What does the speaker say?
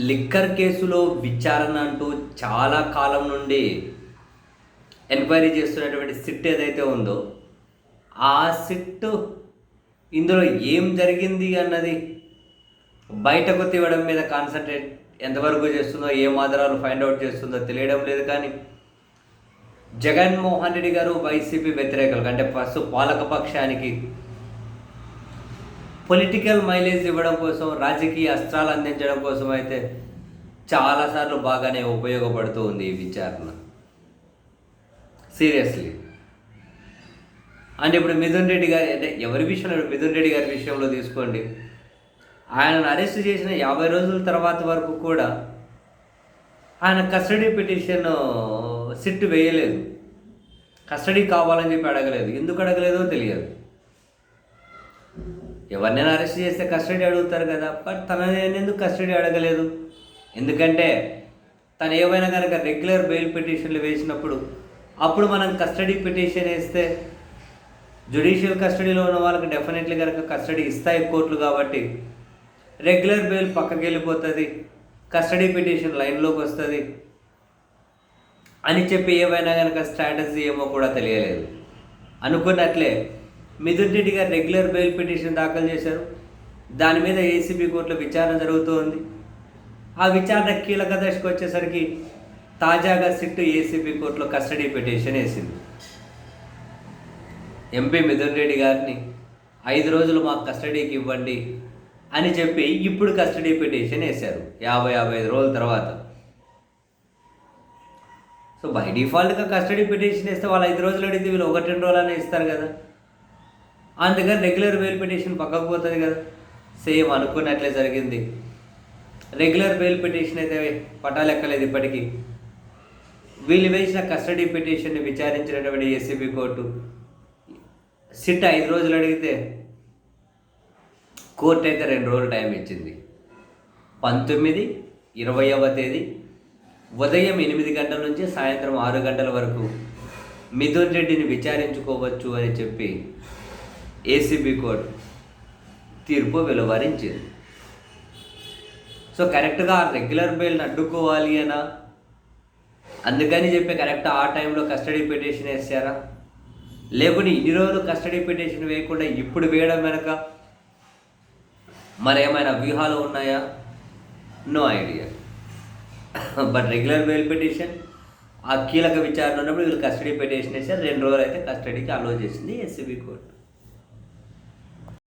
Liquor కేసులో విచారణ అంటూ చాలా కాలం నుండి ఎంక్వైరీ చేస్తున్నటువంటి సిట్ ఏదైతే ఉందో ఆ సిట్ ఇందులో ఏం జరిగింది అన్నది బయటకు తీయడం మీద కాన్సన్ట్రేట్ ఎంతవరకు చేస్తుందో ఏం ఆధారాలు ఫైండ్ అవుట్ చేస్తుందో తెలియడం లేదు కానీ జగన్మోహన్ రెడ్డి గారు వైసీపీ వ్యతిరేకలకు అంటే ఫస్ట్ పాలక పక్షానికి పొలిటికల్ మైలేజ్ ఇవ్వడం కోసం రాజకీయ అస్త్రాలు అందించడం కోసం అయితే చాలాసార్లు బాగానే ఉపయోగపడుతూ ఉంది ఈ విచారణ. సీరియస్లీ అంటే ఇప్పుడు మిథున్ రెడ్డి గారి అంటే ఎవరి విషయంలో మిథున్ రెడ్డి గారి విషయంలో తీసుకోండి. ఆయనను అరెస్ట్ చేసిన యాభై రోజుల తర్వాత వరకు కూడా ఆయన కస్టడీ పిటిషన్ సిట్ వేయలేదు. కస్టడీ కావాలని చెప్పి అడగలేదు. ఎందుకు అడగలేదో తెలియదు. ఎవరినైనా అరెస్ట్ చేస్తే కస్టడీ అడుగుతారు కదా బట్ తనని ఎందుకు కస్టడీ అడగలేదు? ఎందుకంటే తను ఏమైనా కనుక రెగ్యులర్ బెయిల్ పిటిషన్లు వేసినప్పుడు అప్పుడు మనం కస్టడీ పిటిషన్ వేస్తే జుడిషియల్ కస్టడీలో ఉన్న వాళ్ళకి డెఫినెట్లీ కనుక కస్టడీ ఇస్తాయి కోర్టులు కాబట్టి రెగ్యులర్ బెయిల్ పక్కకి వెళ్ళిపోతుంది కస్టడీ పిటిషన్ లైన్లోకి వస్తుంది అని చెప్పి ఏమైనా కనుక స్ట్రాటజీ ఏమో కూడా తెలియలేదు. అనుకున్నట్లే మిథున్ రెడ్డి గారు రెగ్యులర్ బెయిల్ పిటిషన్ దాఖలు చేశారు. దాని మీద ఏసీబీ కోర్టులో విచారణ జరుగుతోంది. ఆ విచారణ కీలక దశకు వచ్చేసరికి తాజాగా సిట్టు ఏసీబీ కోర్టులో కస్టడీ పిటిషన్ వేసింది. ఎంపీ మిథున్ రెడ్డి గారిని ఐదు రోజులు మాకు కస్టడీకి ఇవ్వండి అని చెప్పి ఇప్పుడు కస్టడీ పిటిషన్ వేశారు. యాభై యాభై ఐదు రోజుల తర్వాత. సో బై డిఫాల్ట్గా కస్టడీ పిటిషన్ వేస్తే వాళ్ళు ఐదు రోజులు అడిగితే వీళ్ళు ఒకటి రెండు రోజులనే ఇస్తారు కదా. అందుకని రెగ్యులర్ బెయిల్ పిటిషన్ పక్కకు పోతుంది కదా. సేమ్ అనుకున్నట్లే జరిగింది. రెగ్యులర్ బెయిల్ పిటిషన్ అయితే పటాలెక్కలేదు ఇప్పటికీ. వీళ్ళు వేసిన కస్టడీ పిటిషన్ని విచారించినటువంటి ఏసీబీ కోర్టు. సిట్ ఐదు రోజులు అడిగితే కోర్టు అయితే రెండు రోజులు టైం ఇచ్చింది. పంతొమ్మిది ఇరవైవ తేదీ ఉదయం ఎనిమిది గంటల నుంచి సాయంత్రం ఆరు గంటల వరకు మిథున్ రెడ్డిని విచారించుకోవచ్చు అని చెప్పి ఏసీబీ కోర్టు తీర్పు వెలువరించింది. సో కరెక్ట్గా రెగ్యులర్ బెయిల్ని అడ్డుకోవాలి అనా? అందుకని చెప్పి కరెక్ట్ ఆ టైంలో కస్టడీ పిటిషన్ వేసారా? లేకుంటే ఇన్ని రోజులు కస్టడీ పిటిషన్ వేయకుండా ఇప్పుడు వేయడం వెనక మరేమైనా వ్యూహాలు ఉన్నాయా? No idea but regular bail petition ఆ కీలక విచారణ ఉన్నప్పుడు వీళ్ళు కస్టడీ పిటిషన్ వేసారు రెండు రోజులు అయితే కస్టడీకి అలో చేసింది ఎస్సీబీ కోర్టు